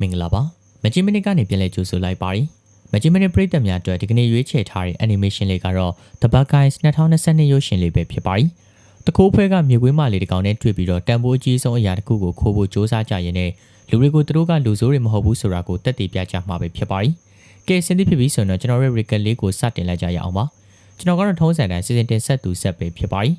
မင်္ဂလာပါမကြီးမနစ်ကနေပြန်လဲကြိုဆိုလိုက်ပါရီမကြီးမနစ်ပြည်သက်များအတွက်ဒီကနေ့ရွေးချယ်ထားတဲ့ animation လေးကတော့ The Bad Guys 2022ရုပ်ရှင်လေးပဲဖြစ်ပါရီတကိုးဖွဲကမြေကွေးမလေးတစ်ကောင်နဲ့တွေ့ပြီးတော့တန်ဖိုးအကြီးဆုံးအရာတစ်ခုကိုခိုးဖို့စ조사ကြရင်နဲ့လူတွေကိုသူတို့ကလူဆိုးတွေမဟုတ်ဘူးဆိုတာကိုတက်တည်ပြကြမှာပဲဖြစ်ပါရီကဲစင်သစ်ဖြစ်ပြီဆိုတော့ကျွန်တော်ရဲ့ record လေးကိုစတင်လိုက်ကြရအောင်ပါကျွန်တော်ကတော့ထုံးစံတိုင်းစီစဉ်တင်ဆက်သူဆက်ပဲဖြစ်ပါရီ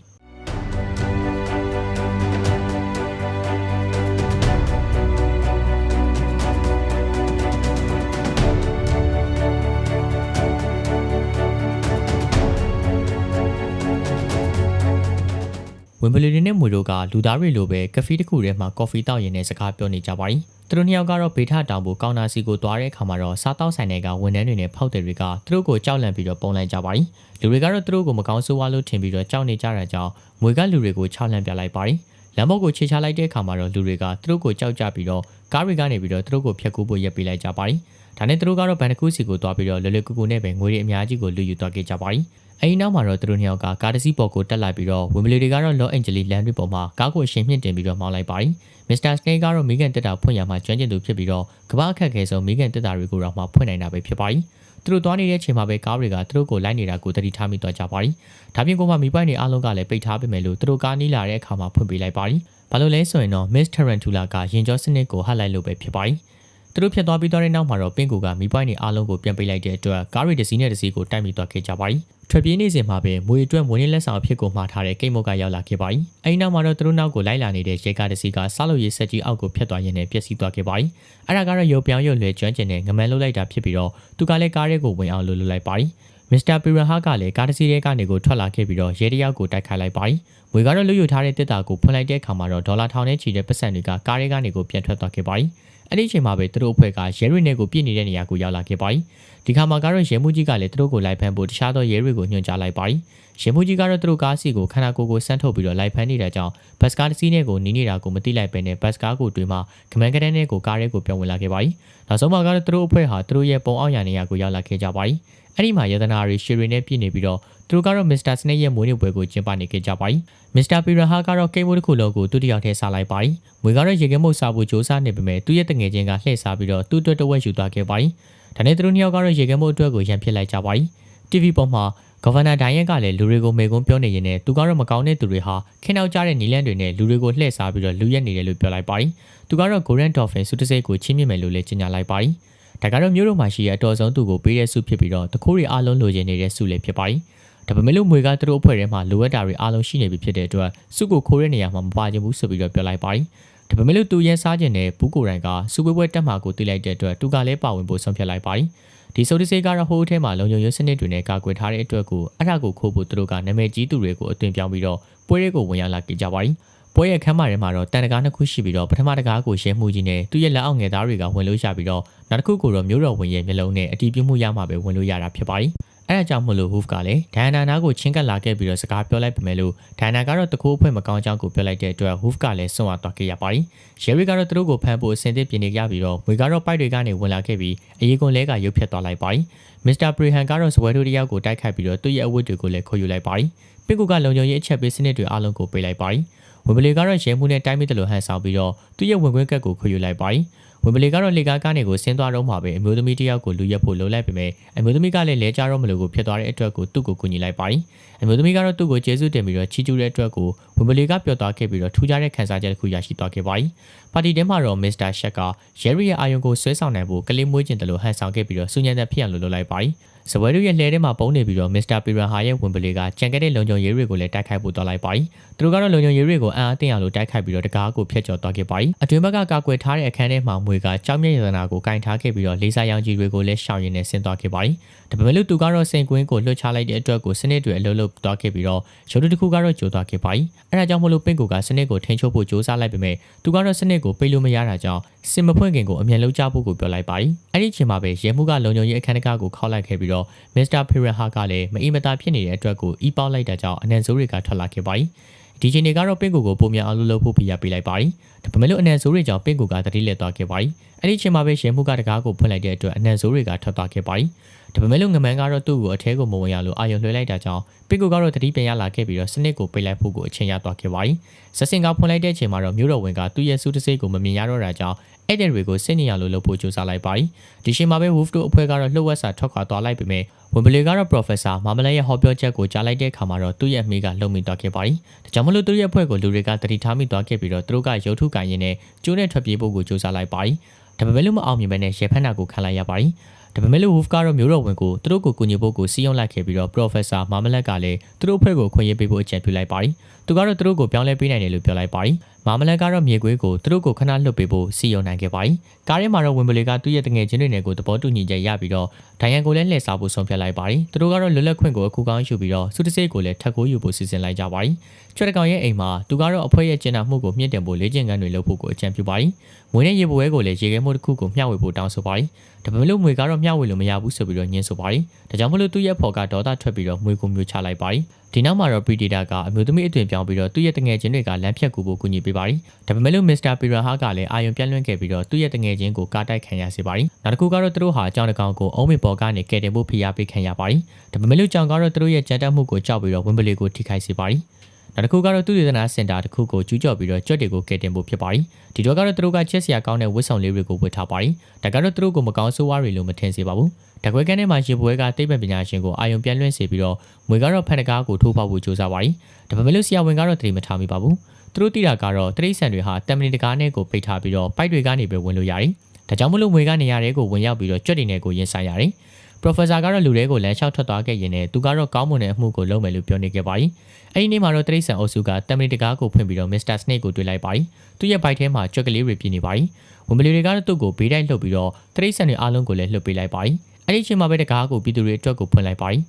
ဝင်ဘလီတွေနဲ့မွေတို့ကလူသားတွေလိုပဲကဖေးတစ်ခုထဲမှာကော်ဖီတောက်ရင်နဲ့စကားပြောနေကြပါရီသူတို့နှစ်ယောက်ကတော့ဘေထတောင်ကိုကောင်နာစီကိုသွားတဲ့အခါမှာတော့စားတောက်ဆိုင်တွေကဝန်ထမ်းတွေနဲ့ဖောက်တယ်တွေကသူတို့ကိုကြောက်လန့်ပြီးတော့ပုံလိုက်ကြပါရီလူတွေကတော့သူတို့ကိုမကောင်းဆိုးဝါးလို့ထင်ပြီးတော့ကြောက်နေကြတာကြောင့်မွေကလူတွေကိုချောက်လန့်ပြလိုက်ပါရီလမ်းဘုတ်ကိုခြေချလိုက်တဲ့အခါမှာတော့လူတွေကသူတို့ကိုကြောက်ကြပြီးတော့ကားတွေကနေပြီးတော့သူတို့ကိုဖျက်ကူးဖို့ရက်ပေးလိုက်ကြပါရီဒါနဲ့သူတို့ကတော့ဗန်တကူးစီကိုသွားပြီးတော့လွယ်လွယ်ကူကူနဲ့ပဲငွေတွေအများကြီးကိုလူယူသွားခဲ့ကြပါရီ အဲဒီနောက်မှာတော့သူတို့နှစ်ယောက်ကကားတစ်စီးပေါ်ကိုတက်လိုက်ပြီးတော့ဝင်ဘလီတွေကတော့လော့အင်ဂျလီလမ်းတွေပေါ်မှာကားကိုအရှင်မြင့်တင်ပြီးတော့မောင်းလိုက်ပါတယ်မစ္စတာစနေကတော့မိကန်တက်တာဖွင့်ရမှာကျွမ်းကျင်သူဖြစ်ပြီးတော့ကမ္ဘာအခက်ခဲဆုံးမိကန်တက်တာတွေကိုတော့မှဖွင့်နိုင်တာပဲဖြစ်ပါတယ်သူတို့သွားနေတဲ့အချိန်မှာပဲကားတွေကသူတို့ကိုလိုက်နေတာကိုသတိထားမိသွားကြပါသည်။ဒါပြင်ကိုမှမိပိုင်တွေအားလုံးကလည်းပိတ်ထားပေးမယ်လို့သူတို့ကားနီးလာတဲ့အခါမှာဖွင့်ပေးလိုက်ပါသည်။ဘာလို့လဲဆိုရင်တော့ Miss Tarantula ကရင်ကျော်စနစ်ကိုဟတ်လိုက်လို့ပဲဖြစ်ပါသည်။ တို့ဖြစ်သွားပြီးသွားတဲ့နောက်မှာတော့ပင်ကူကမိပိုင်းတွေအားလုံးကိုပြန်ပေးလိုက်တဲ့အတွက်ကားရီတစ်စီးနဲ့တစ်စီးကိုတိုက်မိသွားခဲ့ကြပါသည်ထွက်ပြေးနေစဉ်မှာပဲမွေအတွက်မွေးနေ့လက်ဆောင်အဖြစ်ကိုမှားထားတဲ့ကိတ်မုတ်ကရောက်လာခဲ့ပါသည်။အဲဒီနောက်မှာတော့သူတို့နောက်ကိုလိုက်လာနေတဲ့ရဲကားတစ်စီးကစားလို့ရေးဆက်ကြီးအောက်ကိုဖျက်သွားရင်းနဲ့ပျက်စီးသွားခဲ့ပါသည်။အဲဒါကတော့ရုပ်ပြောင်းရုပ်လွှဲကျွမ်းကျင်တဲ့ငမန်းလုလိုက်တာဖြစ်ပြီးတော့သူကလည်းကားရဲကိုဝင်အောင်လှုပ်လှုပ်လိုက်ပါသည်။ မစ္စတာပီရဟာကလည်းကားတစ်စီးထဲကနေကိုထွက်လာခဲ့ပြီးတော့ရဲတယောက်ကိုတိုက်ခိုက်လိုက်ပါတယ်။မွေကတော့လွတ်ယူထားတဲ့တစ်တာကိုဖွင့်လိုက်တဲ့အခါမှာတော့ဒေါ်လာထောင်နဲ့ချီတဲ့ပတ်စံတွေကကားထဲကနေကိုပြန်ထွက်သွားခဲ့ပါတယ်။အဲ့ဒီအချိန်မှာပဲသူတို့အဖွဲ့ကရဲတွေနဲ့ကိုပြစ်နေတဲ့နေရာကိုရောက်လာခဲ့ပါတယ်။ဒီခါမှာကတော့ရဲမှုကြီးကလည်းသူတို့ကိုလိုက်ဖမ်းဖို့တခြားသောရဲတွေကိုညွှန်ကြားလိုက်ပါတယ်။ရဲမှုကြီးကတော့သူတို့ကားစီကိုခန္ဓာကိုယ်ကိုဆန်းထုတ်ပြီးတော့လိုက်ဖမ်းနေတာကြောင့်ဘတ်စကားတစ်စီးနဲ့ကိုနီးနေတာကိုမသိလိုက်ပဲနဲ့ဘတ်စကားကိုတွေးမှခမန်းကတဲ့နဲ့ကိုကားထဲကိုပြန်ဝင်လာခဲ့ပါတယ်။နောက်ဆုံးမှာကတော့သူတို့အဖွဲ့ဟာသူတို့ရဲ့ပုံအောင်ရနေရာကိုရောက်လာခဲ့ကြပါတယ်။ အဲ့ဒီမှာယတနာတွေရှယ်ရီနဲ့ပြည်နေပြီးတော့သူတို့ကတော့ Mr. Snake ရဲ့မွေးနေ့ပွဲကိုကျင်းပနေခဲ့ကြပါပြီ။ Mr. Piranha ကတော့ကိမ်းမိုးတစ်ခုလုံးကိုသူတယောက်ထဲစားလိုက်ပါပြီ။မွေကတော့ရေကဲမုတ်စားဖို့ကြိုးစားနေပေမဲ့သူ့ရဲ့တငယ်ချင်းကလှည့်စားပြီးတော့သူ့အတွက်တဝက်ယူသွားခဲ့ပါပြီ။ဒါနဲ့သူတို့နှစ်ယောက်ကတော့ရေကဲမုတ်အတွက်ကိုရန်ဖြစ်လိုက်ကြပါပြီ။ TV ပေါ်မှာ Governor Diane ကလည်းလူတွေကိုမေကွန်းပြောနေရင်လည်းသူကတော့မကောင်းတဲ့သူတွေဟာခင်းနောက်ကြတဲ့နီလန့်တွေနဲ့လူတွေကိုလှည့်စားပြီးတော့လူရက်နေတယ်လို့ပြောလိုက်ပါပြီ။သူကတော့ Golden Dolphin စုတစိတ်ကိုချင်းမြင့်မယ်လို့လည်းကြေညာလိုက်ပါပြီ။ ဒါကတော့မြို့တော်မှာရှိတဲ့အတော်ဆုံးသူကိုပေးတဲ့ဆုဖြစ်ပြီးတော့တခိုးတွေအားလုံးလိုချင်နေတဲ့ဆုလည်းဖြစ်ပါတယ်။ဒါပေမဲ့လို့မွေကသူတို့အဖွဲ့ထဲမှာလိုအပ်တာတွေအားလုံးရှိနေပြီဖြစ်တဲ့အတွက်ဆုကိုခိုးတဲ့နေရာမှာမပါချင်ဘူးဆိုပြီးတော့ပြောလိုက်ပါတယ်။ဒါပေမဲ့လို့သူရန်စားကျင်တဲ့ဘူးကိုရိုင်ကစုပွဲပွဲတက်မှာကိုတိလိုက်တဲ့အတွက်သူကလည်းပါဝင်ဖို့ဆုံးဖြတ်လိုက်ပါတယ်။ဒီစုပ်တစိကတော့ဟိုးထဲမှာလုံခြုံရေးစနစ်တွေနဲ့ကာကွယ်ထားတဲ့အတွက်ကိုအဲ့ဒါကိုခိုးဖို့သူတို့ကနာမည်ကြီးသူတွေကိုအသွင်ပြောင်းပြီးတော့ပွဲတွေကိုဝင်ရောက်လာကြကြပါတယ်။ ပွဲရဲ့ခန်းမထဲမှာတော့တန်တကားနှစ်ခုရှိပြီးတော့ပထမတကားကိုရဲမှုကြီးနဲ့သူ့ရဲ့လက်အောက်ငယ်သားတွေကဝင်လို့ရပြီးတော့နောက်တစ်ခုကိုတော့မျိုးတော်ဝင်ရဲ့မျိုးလုံးနဲ့အတီးပြမှုရမှပဲဝင်လို့ရတာဖြစ်ပါတယ်။အဲဒါကြောင့်မလို့ Hoof ကလည်းဒိုင်နာနာကိုချင်းကပ်လာခဲ့ပြီးတော့စကားပြောလိုက်ပေမဲ့လို့ဒိုင်နာကတော့တကိုးအဖွဲမကောင်းကြောင်းကိုပြောလိုက်တဲ့အတွက် Hoof ကလည်းစွန့်ဝါသွားခဲ့ရပါတယ်။ရဲရီကတော့သူတို့ကိုဖမ်းဖို့အစင်သစ်ပြင်နေကြပြီးတော့ဝေကတော့ပိုက်တွေကနေဝင်လာခဲ့ပြီးအရေးကုန်လဲကရုပ်ဖြတ်သွားလိုက်ပါတယ်။မစ္စတာပရီဟန်ကတော့စပွဲထိုးတယောက်ကိုတိုက်ခိုက်ပြီးတော့သူ့ရဲ့အဝတ်တွေကိုလည်းခိုးယူလိုက်ပါတယ်။ပစ်ကူကလုံခြုံရေးအချက်ပေးစနစ်တွေအလုံးကိုပေးလိုက်ပါတယ်။ ဝင်ပလီကတော့ရဲမှုနဲ့တိုင်းမိတယ်လို့ဟန်ဆောင်ပြီးတော့သူ့ရဲ့ဝင်ခွင့်ကတ်ကိုခွေယူလိုက်ပါတယ်။ဝင်ပလီကတော့လေကားကနေကိုဆင်းသွားတော့မှာပဲအမျိုးသမီးတယောက်ကိုလူရက်ဖို့လုံလိုက်ပေမဲ့အမျိုးသမီးကလည်းလဲကြတော့မလို့ကိုဖြစ်သွားတဲ့အတွက်ကိုသူ့ကိုကူညီလိုက်ပါတယ်။အမျိုးသမီးကတော့သူ့ကိုကျေးဇူးတင်ပြီးတော့ချီးကျူးတဲ့အတွက်ကိုဝင်ပလီကပျော်သွားခဲ့ပြီးတော့ထူးခြားတဲ့ခံစားချက်တစ်ခုရရှိသွားခဲ့ပါတယ်။ပါတီထဲမှာတော့မစ္စတာရှက်ကရဲရီရဲ့အာယုံကိုဆွဲဆောင်နိုင်ဖို့ကလေးမွေးကျင်တယ်လို့ဟန်ဆောင်ခဲ့ပြီးတော့စူညံတဲ့ဖြစ်အောင်လုပ်လိုက်ပါတယ်။ ။ဇပွဲတို့ရဲ့လှဲထဲမှာပုံနေပြီးတော့ Mr. Piran ဟာရဲ့ဝင်ပလေကကြံခဲ့တဲ့လုံခြုံရေးတွေကိုလည်းတိုက်ခိုက်ဖို့တော်လိုက်ပါပြီ။သူတို့ကတော့လုံခြုံရေးတွေကိုအံအားတင်အောင်လို့တိုက်ခိုက်ပြီးတော့တကားကိုဖျက်ချော်သွားခဲ့ပါပြီ။အတွင်းဘက်ကကာကွယ်ထားတဲ့အခန်းထဲမှာမွေကကြောင်မြင့်ရတနာကိုကင်ထားခဲ့ပြီးတော့လေးစားရောင်ကြီးတွေကိုလည်းရှောင်ရင်နဲ့ဆင်းသွားခဲ့ပါပြီ။ ဒါပေမဲ့လို့သူကတော့စိန်ကွင်းကိုလွှတ်ချလိုက်တဲ့အတွက်ကိုစနစ်တွေအလုံးလုံးသွားခဲ့ပြီးတော့ရုပ်တုတစ်ခုကတော့ကျိုးသွားခဲ့ပါ යි ။အဲဒါကြောင့်မလို့ပင့်ကိုကစနစ်ကိုထိန်းချုပ်ဖို့ကြိုးစားလိုက်ပေမဲ့သူကတော့စနစ်ကိုပိတ်လို့မရတာကြောင့်စင်မဖွင့်ခင်ကိုအမြန်လုံးချဖို့ကိုပြောလိုက်ပါ යි ။အဲဒီအချိန်မှာပဲရဲမှုကလုံခြုံရေးအခန်းတကားကိုခောက်လိုက်ခဲ့ပြီးတော့မစ္စတာဖီရန်ဟာကလည်းမအီမတာဖြစ်နေတဲ့အတွက်ကိုအီပေါက်လိုက်တာကြောင့်အနံဆိုးတွေကထွက်လာခဲ့ပါ යි ။ဒီချိန်တွေကတော့ပင့်ကိုကိုပုံမြန်အောင်လုပ်ဖို့ဖိရပေးလိုက်ပါ යි ။ဒါပေမဲ့လို့အနံဆိုးတွေကြောင့်ပင့်ကိုကတတိလက်သွားခဲ့ပါ යි ။အဲဒီအချိန်မှာပဲရဲမှုကတကားကိုဖွင့်လိုက်တဲ့အတွက်အနံဆိုးတွေကထွက်သွားခဲ့ပါ යි။ ဒါပေမဲ့လို့ငမန်းကတော့သူ့ကိုအထဲကိုမဝင်ရလို့အာရုံလွှဲလိုက်တာကြောင့်ပစ်ကိုကတော့တတိပြန်ရလာခဲ့ပြီးတော့စနစ်ကိုပိတ်လိုက်ဖို့ကိုအချိန်ရသွားခဲ့ပါပြီဆက်စင်ကဖွင့်လိုက်တဲ့အချိန်မှာတော့မြို့တော်ဝင်ကသူ့ရဲ့စုတစိတ်ကိုမမြင်ရတော့တာကြောင့်အဲ့တဲ့တွေကိုစစ်နေရလို့လုပ်ဖို့ကြိုးစားလိုက်ပါပြီဒီချိန်မှာပဲ Wolf တို့အဖွဲ့ကတော့လှုပ်ဝက်စာထွက်ခွာသွားလိုက်ပေမဲ့ဝင်ပလီကတော့ Professor မာမလဲရဲ့ဟောပြောချက်ကိုကြားလိုက်တဲ့အခါမှာတော့သူ့ရဲ့အမိကလုံမိသွားခဲ့ပါပြီဒါကြောင့်မလို့သူ့ရဲ့အဖွဲ့ကိုလူတွေကတတိထားမိသွားခဲ့ပြီးတော့သူတို့ကရုပ်ထုကန်ရင်းနဲ့ကျိုးနဲ့ထွက်ပြေးဖို့ကိုကြိုးစားလိုက်ပါပြီဒါပေမဲ့လို့မအောင်မြင်ပဲနဲ့ရေဖက်နာကိုခံလိုက်ရပါပြီ ဒါပေမဲ့လို့ Wolf ကတော့မျိုးတော်ဝင်ကိုသူတို့ကိုကူညီဖို့ကိုစီးရုံလိုက်ခဲ့ပြီးတော့ Professor မာမလက်ကလည်းသူတို့အဖွဲ့ကိုခွင့်ရပေးဖို့အကြံပြုလိုက်ပါတယ်။သူကတော့သူတို့ကိုပြောင်းလဲပေးနိုင်တယ်လို့ပြောလိုက်ပါတယ်။မာမလက်ကတော့မြေခွေးကိုသူတို့ကိုခဏလွတ်ပေးဖို့စီယုံနိုင်ခဲ့ပါတယ်။ကားထဲမှာတော့ဝင်ပလီကသူ့ရဲ့တငယ်ချင်းတွေနဲ့ကိုသဘောတူညီချက်ရပြီးတော့ဒိုင်ယန်ကိုလည်းလှည့်စားဖို့ဆုံးဖြတ်လိုက်ပါတယ်။သူတို့ကတော့လွတ်လပ်ခွင့်ကိုအခုကောင်းယူပြီးတော့စုတစိတ်ကိုလည်းထပ်ကိုယူဖို့စီစဉ်လိုက်ကြပါတယ်။ချွတ်တကောင်ရဲ့အိမ်မှာသူကတော့အဖွဲ့ရဲ့ကျင်းနာမှုကိုမြင့်တင်ဖို့လေ့ကျင့်ခန်းတွေလုပ်ဖို့ကိုအကြံပြုပါတယ်။မွေးနဲ့ရေပွဲကိုလည်းရေခဲမှုတစ်ခုကိုမျှဝေဖို့တောင်းဆိုပါတယ်။ဒါပေမဲ့လို့မွေကတော့မျှဝေလို့မရဘူးဆိုပြီးတော့ညှင်းဆိုပါတယ်။ဒါကြောင့်မလို့သူ့ရဲ့ဖော်ကဒေါသထွက်ပြီးတော့မွေကိုမျိုးချလိုက်ပါတယ်။ဒီနောက်မှာတော့ Predator ကအမျိုးသမီးအသွင်ပြောင်းပြီးတော့သူ့ရဲ့တငယ်ချင်းတွေကလမ်းဖြတ်ကူဖို့ကူညီပေးပါတယ်။ဒါပေမဲ့လို့ Mr. Piranha ကလည်းအာယုံပြန့်လွင့်ခဲ့ပြီးတော့သူ့ရဲ့တငယ်ချင်းကိုကားတိုက်ခံရစေပါတယ်။နောက်တစ်ခုကတော့သူတို့ဟာအကြောင်းတကောင်ကိုအုံးမင်ပေါ်ကနေကယ်တင်ဖို့ဖိအားပေးခံရပါတယ်။ဒါပေမဲ့လို့ကြောင်ကတော့သူတို့ရဲ့ကြမ်းတမ်းမှုကိုကြောက်ပြီးတော့ဝင်းပလီကိုထိခိုက်စေပါတယ်။ နောက်တစ်ခုကတော့သူ့ဒေသနာစင်တာတစ်ခုကိုကျူးကျော်ပြီးတော့ကြွက်တွေကိုကယ်တင်ဖို့ဖြစ်ပါတယ်။ဒီတော့ကတော့သူတို့ကချက်စရာကောင်းတဲ့ဝတ်ဆောင်လေးတွေကိုဝတ်ထားပါတယ်။ဒါကတော့သူတို့ကိုမကောင်းဆိုးဝါးတွေလို့မထင်စေပါဘူး။တကွဲကန်းထဲမှာရေပွဲကတိတ်ပံပညာရှင်ကိုအာယုံပြန့်လွင့်စေပြီးတော့ငွေကတော့ဖန်တကားကိုထိုးပေါက်ဖို့ကြိုးစားပါတယ်။ဒါပေမဲ့လို့ဆရာဝန်ကတော့တတိမထားမိပါဘူး။သူတို့သိတာကတော့တရိတ်ဆန်တွေဟာတမန်တကားနဲ့ကိုပိတ်ထားပြီးတော့ပိုက်တွေကနေပဲဝင်လို့ရတယ်။ဒါကြောင့်မလို့ငွေကနေရာတွေကိုဝင်ရောက်ပြီးတော့ကြွက်တွေနဲ့ကိုရင်ဆိုင်ရတယ်။ Professor ကတော့လူတွေကိုလမ်းလျှောက်ထွက်သွားခဲ့ရင်လည်းသူကတော့ကောင်းမွန်တဲ့အမှုကိုလုပ်မယ်လို့ပြောနေခဲ့ပါတယ်။အဲဒီနေ့မှာတော့တရိတ်ဆန်အုပ်စုကတမန်တကားကိုဖွင့်ပြီးတော့ Mr. Snake ကိုတွေ့လိုက်ပါတယ်။သူ့ရဲ့ဘိုက်ထဲမှာကြွက်ကလေးတွေပြည့်နေပါတယ်။ဝင်ပလီတွေကတော့သူ့ကိုဘေးတိုက်လှုပ်ပြီးတော့တရိတ်ဆန်တွေအားလုံးကိုလည်းလှုပ်ပေးလိုက်ပါတယ်။အဲ့ဒီအချိန်မှာပဲတကားကိုပြည်သူတွေအတွက်ကိုဖွင့်လိုက်ပါတယ်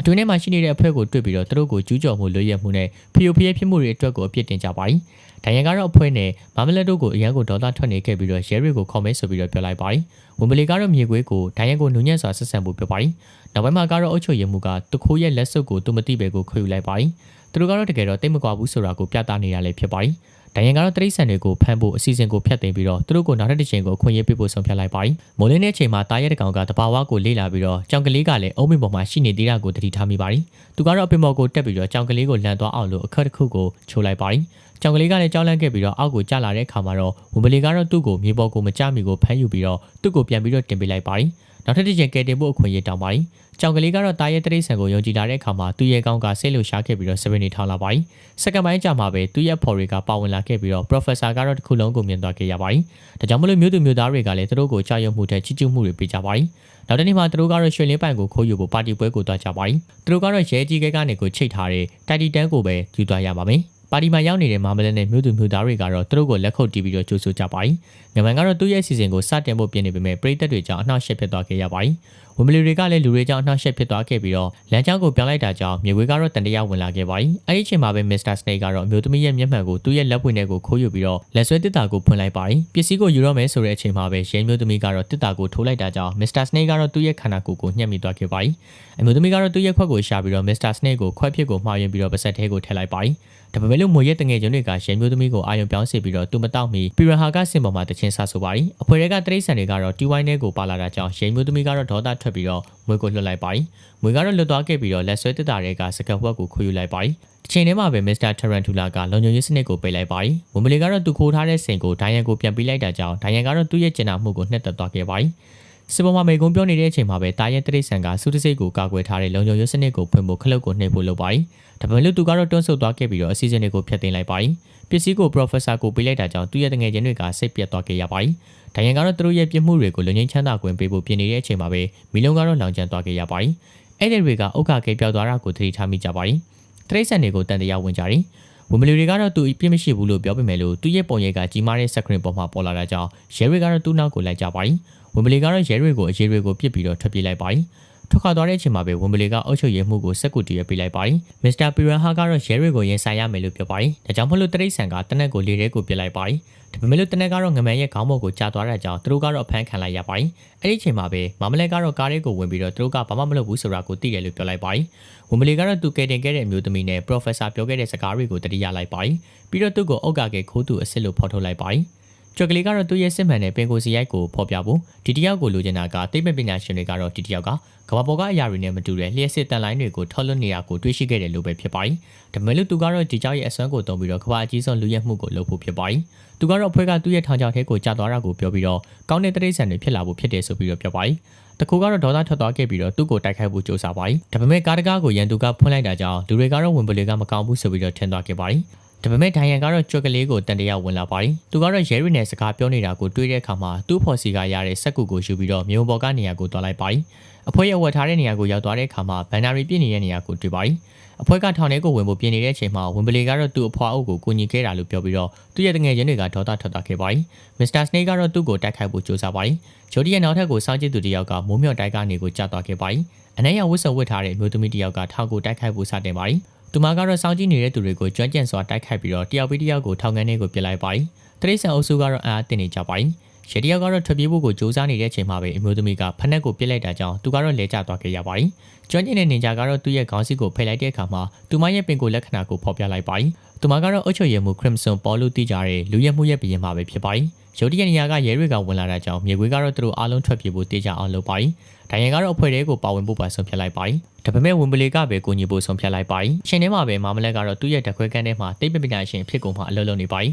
အတွင်းထဲမှာရှိနေတဲ့အဖွဲ့ကိုတွေ့ပြီးတော့သူတို့ကိုကျူးကျော်မှုလွတ်ရမှုနဲ့ဖီယိုဖီယဖြစ်မှုတွေအတွက်ကိုအပြစ်တင်ကြပါတယ်။ ဒိုင်ယန်ကတော့အဖွဲ့နဲ့မမလက်တို့ကိုအရန်ကိုဒေါသထွက်နေခဲ့ပြီးတော့ရဲတွေကိုခေါ်မဲဆိုပြီးတော့ပြောလိုက်ပါတယ်။ဝင်ပလီကတော့မြေခွေးကိုဒိုင်ယန်ကိုနူညံ့စွာဆက်ဆံဖို့ပြောပါတယ်။နောက်ပိုင်းမှာကတော့အုတ်ချုပ်ရမှုကတခိုးရဲ့လက်စွပ်ကိုသူမသိပဲကိုခွေယူလိုက်ပါတယ်။သူတို့ကတော့တကယ်တော့တိတ်မကွာဘူးဆိုတာကိုပြသနေတာလည်းဖြစ်ပါတယ်။ ဒိုင်ယန်ကတော့တရိတ်ဆန်တွေကိုဖမ်းဖို့အစီအစဉ်ကိုဖျက်သိမ်းပြီးတော့သူတို့ကိုနောက်ထပ်တစ်ချိန်ကိုအခွင့်အရေးပေးဖို့ဆုံးဖြတ်လိုက်ပါတယ်။မိုးလင်းတဲ့အချိန်မှာတားရဲတကောင်ကတဘာဝကိုလေ့လာပြီးတော့ကြောင်ကလေးကလည်းအုံးမင်ပေါ်မှာရှိနေသေးတာကိုသတိထားမိပါတယ်။သူကတော့အပင်ပေါ်ကိုတက်ပြီးတော့ကြောင်ကလေးကိုလန်သွားအောင်လို့အခက်တစ်ခုကိုချိုးလိုက်ပါတယ်။ကြောင်ကလေးကလည်းကြောက်လန့်ခဲ့ပြီးတော့အောက်ကိုကျလာတဲ့အခါမှာတော့ဝံပလီကတော့သူ့ကိုမြေပေါ်ကိုမကျမီကိုဖမ်းယူပြီးတော့သူ့ကိုပြန်ပြီးတော့တင်ပေးလိုက်ပါတယ်။ နောက်ထပ်တစ်ချိန်ကယ်တင်ဖို့အခွင့်အရေးတောင်းပါတယ်။ကြောင်ကလေးကတော့တာရဲတရိတ်ဆန်ကိုယုံကြည်လာတဲ့အခါမှာသူ့ရဲ့ကောင်းကဆိတ်လို့ရှားခဲ့ပြီးတော့စပင်းနေထောင်လာပါတယ်။စက္ကန့်ပိုင်းကြာမှာပဲသူ့ရဲ့ဖော်တွေကပါဝင်လာခဲ့ပြီးတော့ Professor ကတော့တစ်ခုလုံးကိုမြင်သွားခဲ့ရပါတယ်။ဒါကြောင့်မလို့မျိုးသူမျိုးသားတွေကလည်းသူတို့ကိုကြောက်ရွံ့မှုတဲ့ချစ်ကျူးမှုတွေပေးကြပါတယ်။နောက်တနေ့မှာသူတို့ကတော့ရွှေလင်းပိုင်ကိုခိုးယူဖို့ပါတီပွဲကိုတွားကြပါတယ်။သူတို့ကတော့ရဲကြီးကဲကနေကိုချိတ်ထားတဲ့တိုက်တီတန်းကိုပဲယူသွားရပါမယ်။ ပါတီမှာရောက်နေတဲ့မာမလက်နဲ့မြို့သူမြို့သားတွေကတော့သူတို့ကိုလက်ခုပ်တီးပြီးတော့ကြိုးဆိုကြပါတယ်။မြန်မာကတော့သူ့ရဲ့အစီအစဉ်ကိုစတင်ဖို့ပြင်နေပေမဲ့ပြည်သက်တွေကြောင့်အနှောက်အယှက်ဖြစ်သွားခဲ့ရပါတယ်။ဝင်မလီတွေကလည်းလူတွေကြောင့်အနှောက်အယှက်ဖြစ်သွားခဲ့ပြီးတော့လမ်းကြောင်းကိုပြောင်းလိုက်တာကြောင့်မြေဝေးကတော့တန်တရားဝင်လာခဲ့ပါတယ်။အဲဒီအချိန်မှာပဲ Mr. Snake ကတော့အမျိုးသမီးရဲ့မျက်မှန်ကိုသူ့ရဲ့လက်ပွင့်ထဲကိုခိုးယူပြီးတော့လက်ဆွဲတစ်တာကိုဖွင့်လိုက်ပါတယ်။ပစ္စည်းကိုယူတော့မယ်ဆိုတဲ့အချိန်မှာပဲရဲမျိုးသမီးကတော့တစ်တာကိုထိုးလိုက်တာကြောင့် Mr. Snake ကတော့သူ့ရဲ့ခန္ဓာကိုယ်ကိုညှက်မိသွားခဲ့ပါတယ်။အမျိုးသမီးကတော့သူ့ရဲ့ခွက်ကိုရှာပြီးတော့ Mr. Snake ကိုခွက်ဖြစ်ကိုမှားယွင်းပြီးတော့ပါဆက်ထဲကိုထည့်လိုက်ပါတယ်။ ဒါပေမဲ့လို့မွေရဲ့တငယ်ချင်းတွေကရဲမျိုးသမီးကိုအာရုံပြောင်းစေပြီးတော့သူမတောက်မီပီရဟာကစင်ပေါ်မှာတချင်းဆဆိုပါတယ်အဖွဲတွေကတရိတ်ဆန်တွေကတော့တီဝိုင်းထဲကိုပါလာတာကြောင့်ရဲမျိုးသမီးကတော့ဒေါသထွက်ပြီးတော့မွေကိုလွတ်လိုက်ပါတယ်မွေကတော့လွတ်သွားခဲ့ပြီးတော့လက်ဆွဲတက်တာတွေကစကတ်ဝက်ကိုခွေယူလိုက်ပါတယ်အချိန်ထဲမှာပဲမစ္စတာထရန်ထူလာကလုံခြုံရေးစနစ်ကိုပိတ်လိုက်ပါတယ်။ဝင်မလီကတော့သူခိုးထားတဲ့စိန်ကိုဒိုင်ယန်ကိုပြန်ပေးလိုက်တာကြောင့်ဒိုင်ယန်ကတော့သူ့ရဲ့ကျင်နာမှုကိုနှက်သက်သွားခဲ့ပါတယ်။ စစ်ပေါ်မှာမေကုံပြောနေတဲ့အချိန်မှာပဲတာရဲတရိတ်ဆန်ကစုတစိတ်ကိုကာကွယ်ထားတဲ့လုံခြုံရေးစနစ်ကိုဖွင့်ဖို့ခလုတ်ကိုနှိပ်ဖို့လုပ်ပါတယ်။ဒါပေမဲ့လို့သူကတော့တွန်းဆုတ်သွားခဲ့ပြီးတော့အစီအစဉ်တွေကိုဖျက်သိမ်းလိုက်ပါတယ်။ပစ္စည်းကို professor ကိုပေးလိုက်တာကြောင့်သူ့ရဲ့တငယ်ချင်းတွေကစိတ်ပြတ်သွားခဲ့ရပါတယ်။ဒိုင်ယန်ကတော့သူတို့ရဲ့ပြစ်မှုတွေကိုလုံငင်းချမ်းသာခွင့်ပေးဖို့ပြင်နေတဲ့အချိန်မှာပဲမီလုံကတော့လောင်ကျွမ်းသွားခဲ့ရပါတယ်။အဲ့ဒီတွေကဥက္ကကေပြောက်သွားတာကိုသတိထားမိကြပါတယ်။တရိတ်ဆန်တွေကိုတန်တရားဝင်ကြတယ်။ ဝမလီတွေကတော့သူပြစ်မရှိဘူးလို့ပြောပေမဲ့လို့သူ့ရဲ့ပုံရိပ်ကကြီးမားတဲ့ screen ပေါ်မှာပေါ်လာတာကြောင့်ရဲတွေကတော့သူ့နောက်ကိုလိုက်ကြပါတယ်။ဝင်ပလီကတော့ရဲတွေကိုအရေးတွေကိုပြစ်ပြီးတော့ထွက်ပြေးလိုက်ပါတယ် ထွက်ခွာသွားတဲ့အချိန်မှာပဲဝင်ပလီကအုပ်ချုပ်ရေးမှုကိုစက်ကူတီးရပေးလိုက်ပါတယ်မစ္စတာပီရန်ဟာကတော့ရဲတွေကိုရင်ဆိုင်ရမယ်လို့ပြောပါတယ်ဒါကြောင့်မလို့တရိတ်ဆန်ကတနက်ကိုလေထဲကိုပြစ်လိုက်ပါတယ်ဒါပေမဲ့လို့တနက်ကတော့ငမန်ရဲ့ခေါင်းပေါ်ကိုကြာသွားတဲ့ကြောင့်သူတို့ကတော့အဖမ်းခံလိုက်ရပါတယ်အဲ့ဒီအချိန်မှာပဲမမလဲကတော့ကားလေးကိုဝင်ပြီးတော့သူတို့ကဘာမှမလုပ်ဘူးဆိုတာကိုသိတယ်လို့ပြောလိုက်ပါတယ်ဝင်ပလီကတော့သူကယ်တင်ခဲ့တဲ့အမျိုးသမီးနဲ့ Professor ပြောခဲ့တဲ့စကားတွေကိုတတိယလိုက်ပါတယ်ပြီးတော့သူ့ကိုအုတ်ကကဲခိုးသူအစ်စ်လို့ဖော်ထုတ်လိုက်ပါတယ် ကျော်ကလေးကတော့သူ့ရဲ့စစ်မှန်တဲ့ပင်ကိုစီရိုက်ကိုဖော်ပြဖို့ဒီတယောက်ကိုလိုချင်တာကသိပ္ပံပညာရှင်တွေကတော့ဒီတယောက်ကကမ္ဘာပေါ်ကအရာတွေနဲ့မတူတဲ့လျှက်စစ်တန်လိုင်းတွေကိုထောက်လွှတ်နေတာကိုတွေ့ရှိခဲ့တယ်လို့ပဲဖြစ်ပါတယ်။ဒါပေမဲ့လို့သူကတော့ဒီကြောက်ရဲ့အစွမ်းကိုတုံးပြီးတော့ကမ္ဘာအကြီးဆုံးလူရဲမှုကိုလုပ်ဖို့ဖြစ်ပါတယ်။သူကတော့အဖွဲ့ကသူ့ရဲ့ထောင်ချောက်ထဲကိုကြာသွားတာကိုပြောပြီးတော့ကောင်းတဲ့တရိတ်ဆန်တွေဖြစ်လာဖို့ဖြစ်တယ်ဆိုပြီးတော့ပြောပါတယ်။တခုကတော့ဒေါသထွက်သွားခဲ့ပြီးတော့သူ့ကိုတိုက်ခိုက်ဖို့ကြိုးစားပါတယ်။ဒါပေမဲ့ကားတကားကိုရန်သူကဖွင့်လိုက်တာကြောင့်လူတွေကတော့ဝင်ပလေကမကောင်းဘူးဆိုပြီးတော့ထင်သွားခဲ့ပါတယ်။ ဒါပေမဲ့ဒိုင်ယန်ကတော့ကြွက်ကလေးကိုတန်တရာဝင်လာပါတယ်။သူကတော့ရဲရီနဲ့စကားပြောနေတာကိုတွေးတဲ့အခါမှာသူ့ဖော်စီကရတဲ့စက်ကူကိုယူပြီးတော့မြို့ပေါ်ကနေရာကိုသွားလိုက်ပါတယ်။အဖွဲရဝတ်ထားတဲ့နေရာကိုရောက်သွားတဲ့အခါမှာဘန်နာရီပြည့်နေတဲ့နေရာကိုတွေ့ပါတယ်။အဖွဲကထောင်ထဲကိုဝင်ဖို့ပြင်နေတဲ့အချိန်မှာဝင်ပလီကတော့သူ့အဖွားအုပ်ကိုကူညီခဲ့တာလို့ပြောပြီးတော့သူ့ရဲ့တငယ်ချင်းတွေကဒေါသထွက်သွားခဲ့ပါတယ်။မစ္စတာစနေကတော့သူ့ကိုတိုက်ခိုက်ဖို့ကြိုးစားပါတယ်။ဂျိုဒီရဲ့နောက်ထပ်ကိုစောင့်ကြည့်သူတစ်ယောက်ကမိုးမြော့တိုက်ကနေကိုကြာသွားခဲ့ပါတယ်။အနက်ရောင်ဝတ်စုံဝတ်ထားတဲ့မျိုးသမီးတစ်ယောက်ကထောက်ကိုတိုက်ခိုက်ဖို့စတင်ပါတယ်။ သူမကတော့စောင့်ကြည့်နေတဲ့သူတွေကိုကြွမ်းကျန်စွာတိုက်ခိုက်ပြီးတော့တယောက်ပြီးတယောက်ကိုထောင်ငန်းထဲကိုပြစ်လိုက်ပါတယ်။တရိษံအုပ်စုကတော့အားတင်နေကြပါတယ်။ရှယ်တယောက်ကတော့ထွက်ပြေးဖို့ကိုစူးစမ်းနေတဲ့အချိန်မှာပဲအမျိုးသမီးကဖနက်ကိုပြစ်လိုက်တာကြောင့်သူကတော့လဲကျသွားခဲ့ရပါတယ်။ကျွမ်းကျင်တဲ့နင်ဂျာကတော့သူ့ရဲ့ခေါင်းစည်းကိုဖယ်လိုက်တဲ့အခါမှာသူမရဲ့ပင်ကိုလက္ခဏာကိုဖော်ပြလိုက်ပါတယ်။သူမကတော့အုတ်ချွေရမှု Crimson ပေါ်လို့သိကြတဲ့လူရဲမှုရဲ့ဘရင်မှာပဲဖြစ်ပါတယ်။ ရုတ်တရက်နေရာကရဲတွေကဝင်လာတာကြောင့်မြေခွေးကတော့သူတို့အားလုံးထွက်ပြေးဖို့တေးကြအောင်လုပ်ပါတယ်။ဒိုင်ယန်ကတော့အဖွဲ့တဲကိုပါဝင်ဖို့ပါဆုံးဖြတ်လိုက်ပါတယ်။ဒါပေမဲ့ဝင်ပလီကပဲကိုညီဖို့ဆုံးဖြတ်လိုက်ပါတယ်။ရှင်ထဲမှာပဲမာမလက်ကတော့သူ့ရဲ့တခွဲကန်းထဲမှာတိတ်ပပညာရှင်ဖြစ်ကုန်မှအလုပ်လုပ်နေပါတ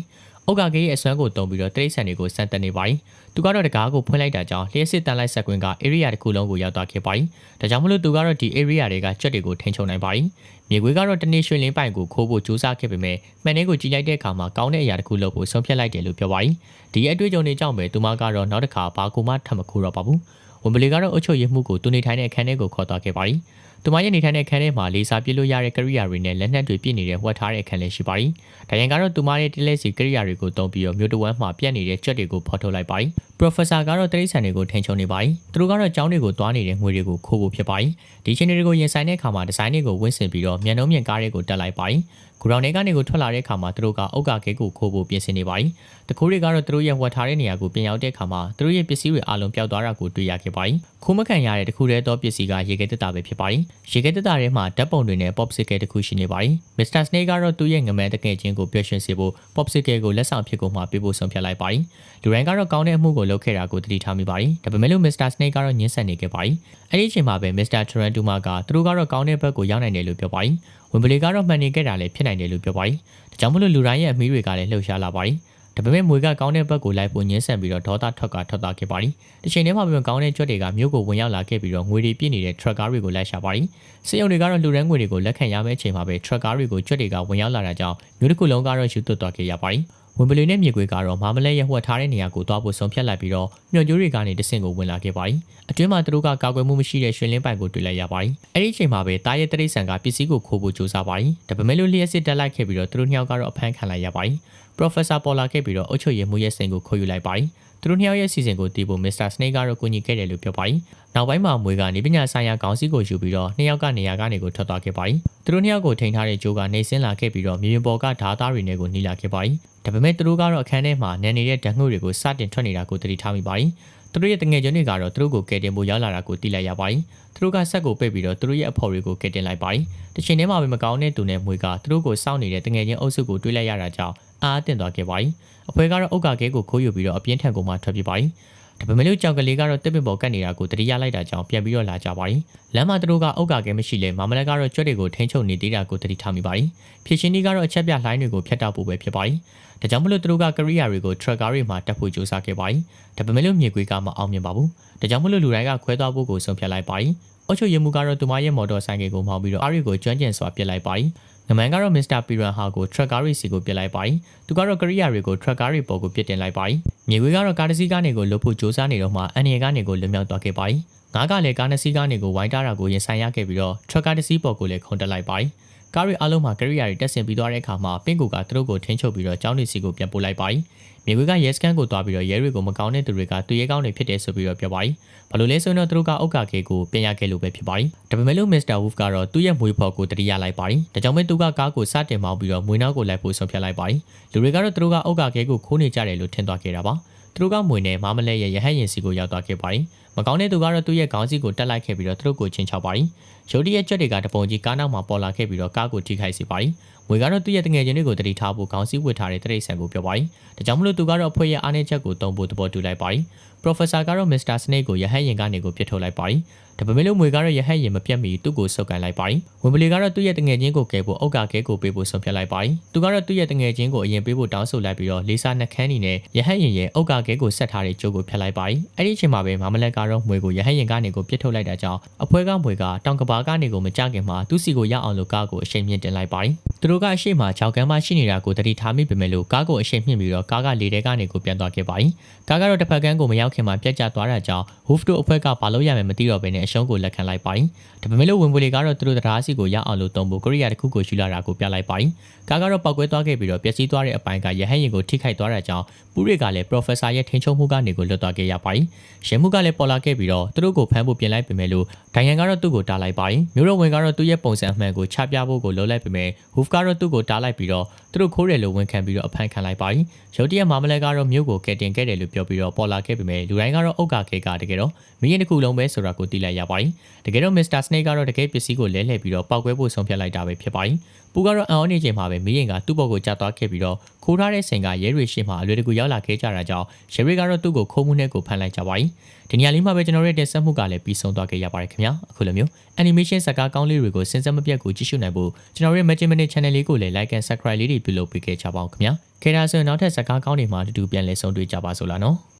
ယ်။ဩကာကေးရဲ့အစွမ်းကိုတုံပြီးတော့တိရစ္ဆာန်တွေကိုစမ်းတက်နေပါတယ်။သူကတော့တကားကိုဖွင့်လိုက်တာကြောင့်လျှက်စစ်တန်လိုက်ဆက်ကွင်းက area တစ်ခုလုံးကိုရောက်သွားခဲ့ပါတယ်။ဒါကြောင့်မလို့သူကတော့ဒီ area တွေကကြွက်တွေကိုထိန်းချုပ်နိုင်ပါတယ်။မြေခွေးကတော့တနေ့ရွှေလင်းပိုင်ကိုခိုးဖို့ကြိုးစားခဲ့ပေမဲ့မှန်နေကိုကြီးလိုက်တဲ့အခါမှာကောင်းတဲ့အရာတစ်ခုလုပ်ဖို့ဆုံးဖြတ်လိုက်တယ်လို့ပြောပါတယ်။ဒီအတွေ့အကြုံတွေကြောင့်ပဲသူမကတော့နောက်တစ်ခါဘာကူမှထပ်မခိုးတော့ပါဘူး။ဝင်ပလီကတော့အုတ်ချုပ်ရမှုကိုသူနေထိုင်တဲ့အခန်းထဲကိုခေါ်သွားခဲ့ပါတယ်။ သူမရဲ့နေထိုင်တဲ့ခန်းထဲမှာလေးစားပြလို့ရတဲ့ကရိယာတွေနဲ့လက်နက်တွေပြည့်နေတဲ့ဝတ်ထားတဲ့ခန်းလေးရှိပါတယ်။ဒါရင်ကတော့သူမရဲ့တင်းလဲစီကရိယာတွေကိုတုံးပြီးတော့မြို့တဝမ်းမှာပြတ်နေတဲ့ကြွက်တွေကိုဖော်ထုတ်လိုက်ပါတယ်။ Professor ကတော့တရိษံတွေကိုထိန်ချုံနေပါတယ်။သူတို့ကတော့ကျောင်းတွေကိုတွားနေတဲ့ငွေတွေကိုခိုးဖို့ဖြစ်ပါတယ်။ဒီချင်းတွေကိုရင်ဆိုင်တဲ့အခါမှာဒီဇိုင်းတွေကိုဝင့်ဆင်ပြီးတော့မြန်နှုံးမြန်ကားတွေကိုတက်လိုက်ပါတယ်။ဂူရောင်တွေကနေကိုထွက်လာတဲ့အခါမှာသူတို့ကအုတ်ကခဲကိုခိုးဖို့ပြင်ဆင်နေပါ යි ။တခိုးတွေကတော့သူတို့ရဲ့ဝတ်ထားတဲ့နေရာကိုပြင်ရောက်တဲ့အခါမှာသူတို့ရဲ့ပစ္စည်းတွေအလုံးပျောက်သွားတာကိုတွေ့ရခဲ့ပါ යි ။ ခိုးမခံရတဲ့တခုတည်းသောပစ္စည်းကရေခဲတက်တာပဲဖြစ်ပါတယ်။ရေခဲတက်တာထဲမှာဓာတ်ပုံတွေနဲ့ popsicle တခုရှိနေပါတယ်။ Mr. Snake ကတော့သူ့ရဲ့ငမဲတကယ်ချင်းကိုပျော်ရွှင်စေဖို့ popsicle ကိုလက်ဆောင်ဖြစ်ကုန်မှာပေးဖို့ဆုံးဖြတ်လိုက်ပါတယ်။လူရန်ကတော့ကောင်းတဲ့အမှုကိုလုပ်ခဲ့တာကိုသတိထားမိပါတယ်။ဒါပေမဲ့လို့ Mr. Snake ကတော့ညှင်းဆန်နေခဲ့ပါတယ်။အဲဒီအချိန်မှာပဲ Mr. Tarantuma ကသူတို့ကတော့ကောင်းတဲ့ဘက်ကိုရောက်နိုင်တယ်လို့ပြောပါတယ်။ဝင်ပလီကတော့မှန်နေခဲ့တာလည်းဖြစ်နိုင်တယ်လို့ပြောပါတယ်။ဒါကြောင့်မလို့လူရန်ရဲ့အမီးတွေကလည်းလှုပ်ရှားလာပါတယ်။ ဒါပေမဲ့မွေကကောင်းတဲ့ဘက်ကိုလိုက်ပိုညင်းဆန်ပြီးတော့ဒေါသထွက်ကထွက်သွားခဲ့ပါတယ်။ဒီချိန်ထဲမှာပြန်ကောင်းတဲ့ကြွက်တွေကမြို့ကိုဝင်ရောက်လာခဲ့ပြီးတော့ငွေတွေပြည့်နေတဲ့ truck ကားတွေကိုလိုက်ရှာပါတယ်။စစ်ရုံတွေကတော့လူရန်ငွေတွေကိုလက်ခံရမယ့်အချိန်မှာပဲ truck ကားတွေကိုကြွက်တွေကဝင်ရောက်လာတာကြောင့်မြို့တစ်ခုလုံးကတော့ယူသွတ်သွားခဲ့ရပါတယ်။ ဝင်ပလီနဲ့မြေခွေကတော့မာမလဲရဝှက်ထားတဲ့နေရာကိုသွားဖို့ဆုံးဖြတ်လိုက်ပြီးတော့မြော်ကျိုးတွေကနေတဆင့်ကိုဝင်လာခဲ့ပါတယ်။အတွင်းမှာသူတို့ကကာကွယ်မှုမရှိတဲ့ရွှေလင်းပိုင်ကိုတွေ့လိုက်ရပါတယ်။အဲဒီအချိန်မှာပဲတားရဲတရိတ်ဆန်ကပစ္စည်းကိုခိုးဖို့ကြိုးစားပါတယ်။ဒါပေမဲ့လို့လျှက်စစ်တက်လိုက်ခဲ့ပြီးတော့သူတို့နှစ်ယောက်ကတော့အဖမ်းခံလိုက်ရပါတယ်။ Professor ပေါ်လာခဲ့ပြီးတော့အုတ်ချုပ်ရမှုရဲ့စိန်ကိုခိုးယူလိုက်ပါတယ်။ သူတို့နှစ်ယောက်ရဲ့စီစဉ်ကိုတီးဖို့ Mr. Snake ကတော့ကူညီခဲ့တယ်လို့ပြောပါတယ်။နောက်ပိုင်းမှာမွေကနေပညာဆိုင်ရာခေါင်းစည်းကိုယူပြီးတော့နှစ်ယောက်ကနေရာကနေကိုထွက်သွားခဲ့ပါတယ်။သူတို့နှစ်ယောက်ကိုထိန်ထားတဲ့ဂျိုးကနေဆင်းလာခဲ့ပြီးတော့မြေပြင်ပေါ်ကဓာသားတွေနဲ့ကိုနှီးလာခဲ့ပါတယ်။ဒါပေမဲ့သူတို့ကတော့အခန်းထဲမှာနန်နေတဲ့ဓာတ်ငွေ့တွေကိုစတင်ထွက်နေတာကိုသတိထားမိပါတယ်။သူတို့ရဲ့တငယ်ချင်းတွေကတော့သူတို့ကိုကယ်တင်ဖို့ရောက်လာတာကိုသိလိုက်ရပါတယ်။သူတို့ကဆက်ကိုပိတ်ပြီးတော့သူတို့ရဲ့အဖော်တွေကိုကယ်တင်လိုက်ပါတယ်။တစ်ချိန်တည်းမှာပဲမကောင်းတဲ့သူနဲ့မွေကသူတို့ကိုစောင့်နေတဲ့တငယ်ချင်းအုပ်စုကိုတွေးလိုက်ရတာကြောင့် အားအသင့်သွားခဲ့ပါတယ်။အဖွဲကတော့အုတ်ကကဲကိုခိုးယူပြီးတော့အပြင်းထန်ကိုမှထွက်ပြေးပါတယ်။ဒါပေမဲ့လို့ကြောက်ကလေးကတော့တစ်ပင်ပေါ်ကတ်နေတာကိုတတိယလိုက်တာကြောင့်ပြန်ပြီးတော့လာကြပါတယ်။လမ်းမှာသူတို့ကအုတ်ကကဲမရှိလဲမာမလက်ကတော့ကြွက်တွေကိုထိန်းချုပ်နေသေးတာကိုတတိထားမိပါတယ်။ဖြစ်ရှင်ဒီကတော့အချက်ပြလှိုင်းတွေကိုဖျက်တောက်ဖို့ပဲဖြစ်ပါတယ်။ဒါကြောင့်မလို့သူတို့ကကရိယာတွေကို tracker တွေမှာတက်ဖို့ကြိုးစားခဲ့ပါတယ်။ဒါပေမဲ့လို့မြေကွေးကမအောင်မြင်ပါဘူး။ဒါကြောင့်မလို့လူတိုင်းကခွဲသွားဖို့ကိုဆုံးဖြတ်လိုက်ပါတယ်။အုတ်ချုပ်ရမှုကတော့သူမရဲ့မော်တော်ဆိုင်ကယ်ကိုမှောက်ပြီးတော့အာရီကိုကျွမ်းကျင်စွာပြစ်လိုက်ပါတယ်။ ။ငမန်ကတော့ Mr. Piran ဟာကို truck ကားတွေစီကိုပြစ်လိုက်ပါတယ်။သူကတော့ကရိယာတွေကို truck ကားတွေပေါ်ကိုပြစ်တင်လိုက်ပါတယ်။မြေခွေးကတော့ကားတစ်စီးကနေကိုလွတ်ဖို့ကြိုးစားနေတော့မှအန်ရကနေကိုလွတ်မြောက်သွားခဲ့ပါတယ်။ငါးကလည်းကားနှစ်စီးကနေကိုဝိုင်းတားတာကိုရင်ဆိုင်ရခဲ့ပြီးတော့ truck ကားတစ်စီးပေါ်ကိုလည်းခုန်တက်လိုက်ပါတယ်။ ကားတွေအလုံးမှာကရိယာတွေတက်ဆင်ပြီးသွားတဲ့အခါမှာပင့်ကူကသူတို့ကိုထင်းချုပ်ပြီးတော့ကျောင်းနေစီကိုပြန်ပို့လိုက်ပါတယ်။မြေခွေးကရဲစကန်ကိုသွားပြီးတော့ရဲတွေကိုမကောင်းတဲ့သူတွေကသူရဲကောင်းတွေဖြစ်တယ်ဆိုပြီးတော့ပြောပါတယ်။ဘာလို့လဲဆိုရင်တော့သူတို့ကအုတ်ကာကေကိုပြန်ရခဲ့လို့ပဲဖြစ်ပါတယ်။ဒါပေမဲ့လို့မစ္စတာဝူဖ်ကတော့သူ့ရဲ့မွေးဖော်ကိုတတိယလိုက်ပါတယ်။ဒါကြောင့်မို့သူကကားကိုစတင်မောင်းပြီးတော့မွေးနောက်ကိုလိုက်ဖို့ဆုံးဖြတ်လိုက်ပါတယ်။လူတွေကတော့သူတို့ကအုတ်ကာကေကိုခိုးနေကြတယ်လို့ထင်သွားခဲ့တာပါ။ တို့ကမွေနဲ့မာမလဲရဲ့ရဟတ်ရင်စီကိုရောက်သွားခဲ့ပါတယ်။မကောင်းတဲ့သူကတော့သူ့ရဲ့ခေါင်းစည်းကိုတက်လိုက်ခဲ့ပြီးတော့သူတို့ကိုချင်းချောက်ပါတယ်။ရုတ်တရက်ကြွက်တွေကတပုံကြီးကားနောက်မှာပေါ်လာခဲ့ပြီးတော့ကားကိုထိခိုက်စေပါတယ်။ မွေကတော့သူ့ရဲ့တငယ်ချင်းတွေကိုတတိထားဖို့ခေါင်းစည်းဝတ်ထားတဲ့တရိတ်ဆန်ကိုပြောပါတယ်။ဒါကြောင့်မလို့သူကတော့အဖွဲ့ရဲ့အားနည်းချက်ကိုတုံ့ဖို့သဘောတူလိုက်ပါတယ်။ Professor ကတော့ Mr. Snake ကိုရဟတ်ရင်ကနေကိုပြစ်ထုတ်လိုက်ပါတယ်။ဒါပေမဲ့လို့မွေကတော့ရဟတ်ရင်မပြတ်မီသူ့ကိုဆုပ်ကန်လိုက်ပါတယ်။ဝင်ပလီကတော့သူ့ရဲ့တငယ်ချင်းကိုကယ်ဖို့အုတ်ကကဲကိုပေးဖို့ဆုံးဖြတ်လိုက်ပါတယ်။သူကတော့သူ့ရဲ့တငယ်ချင်းကိုအရင်ပေးဖို့တောင်းဆိုလိုက်ပြီးတော့လေးစားနှက်ခမ်းနေနဲ့ရဟတ်ရင်ရဲ့အုတ်ကကဲကိုဆက်ထားတဲ့ကြိုးကိုဖျက်လိုက်ပါတယ်။အဲ့ဒီအချိန်မှာပဲမာမလက်ကတော့မွေကိုရဟတ်ရင်ကနေကိုပြစ်ထုတ်လိုက်တာကြောင့်အဖွဲကမွေကတောင်ကဘာကနေကိုမကြခင်မှာသူ့စီကိုရောက်အောင်လို့ကားကိုအရှိန်မြင့်တင်လိုက်ပါတယ်။သူတို့ကအရှိန်မှာချောက်ကမ်းမရှိနေတာကိုတတိထားမိပေမဲ့လို့ကားကိုအရှိန်မြင့်ပြီးတော့ကားကလေထဲကနေကိုပြန်သွားခဲ့ပါတယ်။ကားကတော့တစ်ဖက်ကန်းကိုမရောက်ခင်မှာပြက်ကျသွားတာကြောင့် Hoof တို့အဖွဲ့ကဘာလို့ရမယ်မသိတော့ဘဲနဲ့အရှုံးကိုလက်ခံလိုက်ပါတယ်။ဒါပေမဲ့လို့ဝင်ပွေတွေကတော့သူတို့တရားစီကိုရောက်အောင်လို့တုံးဖို့ကိုရီးယားတစ်ခုကိုယူလာတာကိုပြလိုက်ပါတယ်။ကားကတော့ပောက်ကွဲသွားခဲ့ပြီးတော့ပျက်စီးသွားတဲ့အပိုင်းကရဟတ်ရင်ကိုထိခိုက်သွားတာကြောင့်ပူးတွေကလည်း Professor ရဲ့ထင်ချုံမှုကနေကိုလွတ်သွားခဲ့ရပါတယ်။ရဲမှုကလည်းပေါ်လာခဲ့ပြီးတော့သူတို့ကိုဖမ်းဖို့ပြင်လိုက်ပေမဲ့လို့ဒိုင်ယန်ကတော့သူ့ကိုတားလိုက်ပါတယ်။မျိုးတော်ဝင်ကတော့သူ့ရဲ့ပုံစံအမှန်ကိုချပြဖို့ကိုလှုပ်လိုက်ပေမဲ့ Hoof ကတော့သူ့ကိုတားလိုက်ပြီးတော့သူတို့ခိုးတယ်လို့ဝန်ခံပြီးတော့အဖမ်းခံလိုက်ပါတယ်။ရုတ်တရက်မာမလဲကတော့မြို့ကိုကယ်တင်ခဲ့တယ်လို့ပြောပြီးတော့ပေါ်လာခဲ့ပေမဲ့လူတိုင်းကတော့အုတ်ကခဲကတကယ်တော့မင်းရင်တစ်ခုလုံးပဲဆိုတာကိုသိလိုက်ရပါတယ်။တကယ်တော့ Mr. Snake ကတော့တကယ်ပစ္စည်းကိုလဲလှည့်ပြီးတော့ပောက်ကွဲဖို့ဆုံးဖြတ်လိုက်တာပဲဖြစ်ပါတယ်။ပူကတော့အံ့ဩနေချိန်မှာပဲမင်းရင်ကသူ့ဘော်ကိုကြာသွားခဲ့ပြီးတော့ခိုးထားတဲ့ဆိုင်ကရဲတွေရှေ့မှာအလွယ်တကူရောက်လာခဲ့ကြတာကြောင့်ရဲတွေကတော့သူ့ကိုခိုးမှုနဲ့ကိုဖမ်းလိုက်ကြပါတယ်။ဒီနေရာလေးမှာပဲကျွန်တော်တို့ရဲ့တင်ဆက်မှုကလည်းပြီးဆုံးသွားခဲ့ရပါတယ်ခင်ဗျာ။အခုလိုမျိုး animation ဇာတ်ကားကောင်းလေးတွေကိုစဉ်ဆက်မပြတ်ကိုကြည့်ရှုနိုင်ဖို့ကျွန်တော်တို့ရဲ့ Magic Minute Channel လေးကိုလည်း like and subscribe လေးတွေပြုလုပ်ပေးခဲ့ကြပါဦးခင်ဗျာ။ခေတ္တဆိုရင်နောက်ထပ်ဇာတ်ကားကောင်းတွေမှာအတူတူပြန်လည်ဆုံတွေ့ကြပါစို့လားနော်။